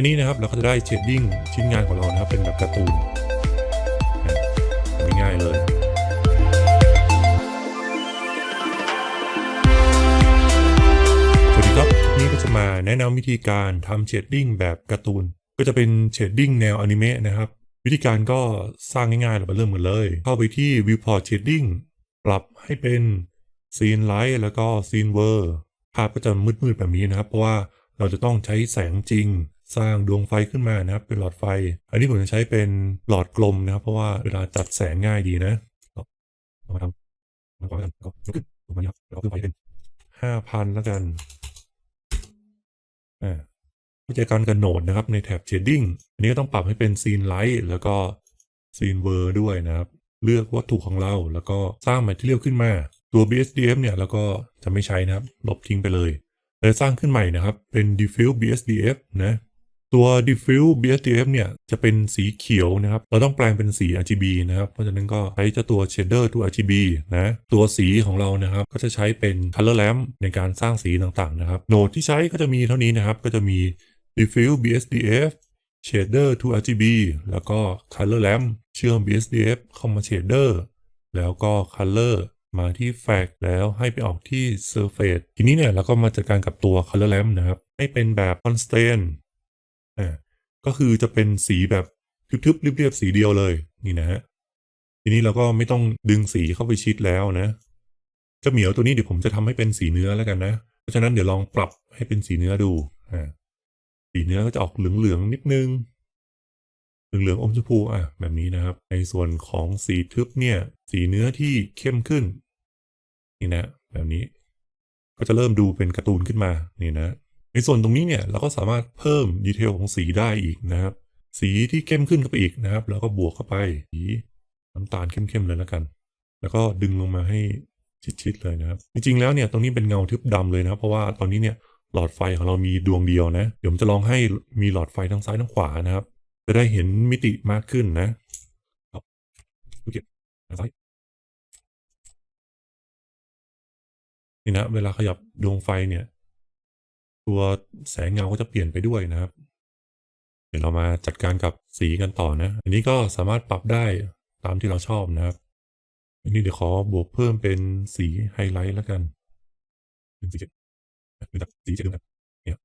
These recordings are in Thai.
ค่นี้นะครับเราก็จะได้เชดดิ้งชิ้นงานของเรานะครับเป็นแบบการ์ตูนง่ายๆเลยสวัสดีครับนี้ก็จะมาแนะนำวิธีการทำเชดดิ้งแบบการ์ตูน ก็จะเป็นเชดดิ้งแนวอนิเมะนะครับ วิธีการก็สร้างง่ายๆเราไปเริ่มกันเลย เข้าไปที่ Viewport Shading ปรับให้เป็น Scene Light แล้วก็ Scene Ver ภาพก็จะมืดๆแบบนี้นะครับ เพราะว่าเราจะต้องใช้แสงจริง สร้างดวงไฟขึ้นมานะครับ เป็นหลอดไฟ อันนี้ผมจะใช้เป็นหลอดกลมนะครับ เพราะว่าเวลาจัดแสงง่ายดีนะเรามาทำมาก่อนกันก็ยกขึ้นประมาณนี้ครับเราเพิ่มไฟเป็นห้าพันแล้วกันอ่าวิธีการกันโหนดนะครับในแท็บ Shading อันนี้ก็ต้องปรับให้เป็น Scene Light แล้วก็ Scene Ver ด้วยนะครับ เลือกวัตถุของเราแล้วก็สร้าง Material ขึ้นมาตัว BSDF เนี่ยแล้วก็จะไม่ใช้นะครับ ลบทิ้งไปเลยเลยสร้างขึ้นใหม่นะครับ เป็น Diffuse BSDF นะ ตัว Diffuse BSDF เนี่ยจะเป็นสีเขียวนะครับ เราต้องแปลงเป็นสี RGB นะครับ เพราะฉะนั้นก็ใช้เจ้าตัว Shader to RGB นะ ตัวสีของเรานะครับ ก็จะใช้เป็น Color Lamp ในการสร้างสีต่างๆนะครับ โหนดที่ใช้ก็จะมีเท่านี้นะครับ ก็จะมี Diffuse BSDF Shader to RGB แล้วก็ Color Lamp เชื่อม BSDF เข้ามา Shader แล้วก็ Color มาที่ Fact แล้วให้ไปออกที่ Surface ทีนี้เนี่ยเราก็มาจัดการกับตัว Color Lamp นะครับ ให้เป็นแบบ Constant อ่าก็คือจะเป็นสีแบบทึบๆเรียบๆสีเดียวเลย นี่นะฮะทีนี้เราก็ไม่ต้องดึงสีเข้าไปชิดแล้วนะเจ้าเหมียวตัวนี้เดี๋ยวผมจะทำให้เป็นสีเนื้อแล้วกันนะ เพราะฉะนั้นเดี๋ยวลองปรับให้เป็นสีเนื้อดูอ่าสีเนื้อก็จะออกเหลืองๆนิดนึงเหลืองๆอมชมพูอะแบบนี้นะครับ ในส่วนของสีทึบเนี่ย สีเนื้อที่เข้มขึ้น นี่นะ แบบนี้ ก็จะเริ่มดูเป็นการ์ตูนขึ้นมา นี่นะ ในส่วนตรงนี้เนี่ยเราก็สามารถเพิ่มดีเทลของสีได้อีกนะครับ สีที่เข้มขึ้นเข้าไปอีกนะครับ แล้วก็บวกเข้าไปสีน้ำตาลเข้มๆเลยแล้วกัน แล้วก็ดึงลงมาให้ชิดๆเลยนะครับ จริงๆแล้วเนี่ยตรงนี้เป็นเงาทึบดำเลยนะครับเพราะว่าตอนนี้เนี่ยหลอดไฟของเรามีดวงเดียวนะ เดี๋ยวผมจะลองให้มีหลอดไฟทั้งซ้ายทั้งขวานะครับ จะได้เห็นมิติมากขึ้นนะครับดูเก็บซ้ายนี่นะเวลาขยับดวงไฟเนี่ย ตัวแสงเงาก็จะเปลี่ยนไปด้วยนะครับ เดี๋ยวเรามาจัดการกับสีกันต่อนะ อันนี้ก็สามารถปรับได้ตามที่เราชอบนะครับ อันนี้เดี๋ยวขอบวกเพิ่มเป็นสีไฮไลท์แล้วกันเป็นสีเจ็ดเป็นแบบสีเจ็ดแบบเนี่ย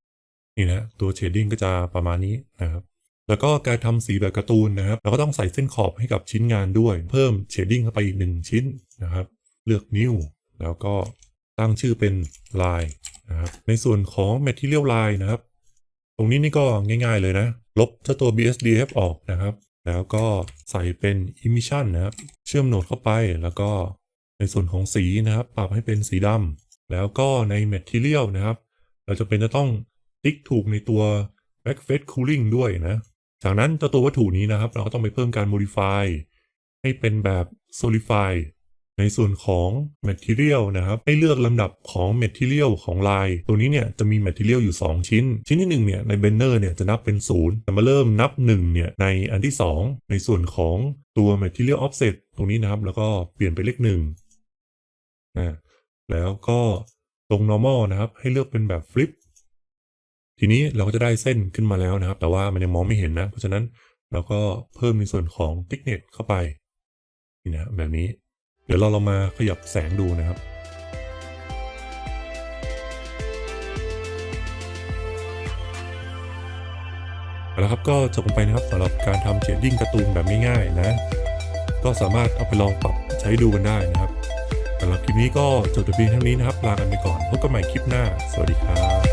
นี่นะตัวเชดดิ้งก็จะประมาณนี้นะครับแล้วก็การทำสีแบบการ์ตูนนะครับ เราก็ต้องใส่เส้นขอบให้กับชิ้นงานด้วย เพิ่มเชดดิ้งเข้าไปอีกหนึ่งชิ้นนะครับ เลือกนิ้ว แล้วก็ตั้งชื่อเป็นลาย นะครับในส่วนของ Material Line นะครับ ตรงนี้นี่ก็ง่ายๆเลยนะ ลบเจ้าตัว BSDF ออกนะครับ แล้วก็ใส่เป็น Emission นะครับ เชื่อมโหนดเข้าไปแล้วก็ในส่วนของสีนะครับ ปรับให้เป็นสีดำแล้วก็ใน Material นะครับ เราจะเป็นจะต้องติ๊กถูกในตัว Backface Cooling ด้วยนะจากนั้นเจ้าตัววัตถุนี้นะครับ เราก็ต้องไปเพิ่มการ modify ให้เป็นแบบ solidify ในส่วนของ material นะครับ ให้เลือกลำดับของ material ของลาย ตัวนี้เนี่ยจะมี material อยู่ 2 ชิ้น ชิ้นที่1เนี่ยใน banner เนี่ยจะนับเป็น 0 แต่มาเริ่มนับ1เนี่ยในอันที่ 2 ในส่วนของตัว material offset ตรงนี้นะครับ แล้วก็เปลี่ยนไปเลข1อ่าแล้วก็ตรง normal นะครับ ให้เลือกเป็นแบบ flip ทีนี้เราก็จะได้เส้นขึ้นมาแล้วนะครับ แต่ว่ามันยังมองไม่เห็นนะ เพราะฉะนั้นเราก็เพิ่มในส่วนของ thickness เข้าไป นี่นะแบบนี้ ดี๋ยวเราลองมาขยับแสงดูนะครับ เอาละครับก็จบลงไปนะครับสำหรับการทำเชดดิ้งการ์ตูนแบบง่ายๆนะ ก็สามารถเอาไปลองปรับใช้ดูกันได้นะครับสำหรับคลิปนี้ก็จบแต่เพียงเท่านี้นะครับลากันไปก่อนพบกันใหม่คลิปหน้า สวัสดีครับ